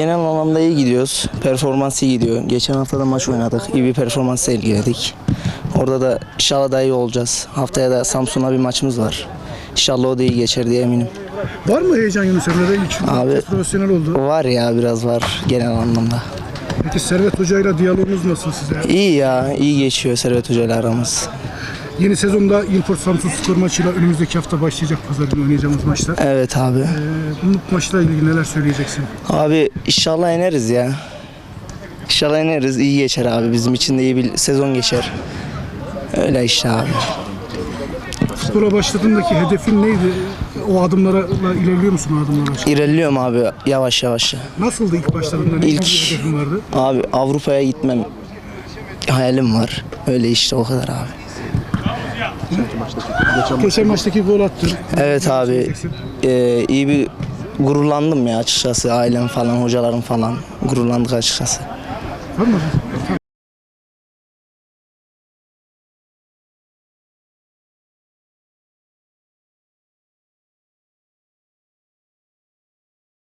Genel anlamda iyi gidiyoruz. Performans iyi gidiyor. Geçen hafta da maç oynadık. İyi bir performans sergiledik. Orada da inşallah daha iyi olacağız. Haftaya da Samsun'a bir maçımız var. İnşallah o da iyi geçer diye eminim. Var mı heyecan Yunus Emre'de? İlk Abi- profesyonel oldu. Var ya biraz var genel anlamda. Peki Servet Hoca ile diyalogunuz nasıl size? İyi ya, iyi geçiyor Servet Hoca ile aramız. Yeni sezonda Ilford Samsun Spor maçıyla önümüzdeki hafta başlayacak pazar günü oynayacağımız maçta. Evet abi. Ee, bu maçla ilgili neler söyleyeceksin? Abi inşallah ineriz ya. İnşallah ineriz. iyi geçer abi. Bizim için de iyi bir sezon geçer. Öyle işte abi. Spora başladığındaki hedefin neydi? O adımlarla ilerliyor musun o adımlarla? İlerliyorum abi yavaş yavaş. Nasıldı ilk başladığında? Ne İlk- gibi bir hedefin vardı? Abi Avrupa'ya gitmem hayalim var. Öyle işte o kadar abi. Geçen maçtaki gol attın. Evet abi. Ee, iyi bir gururlandım ya açıkçası. Ailem falan, hocalarım falan. Gururlandık açıkçası. Var mı?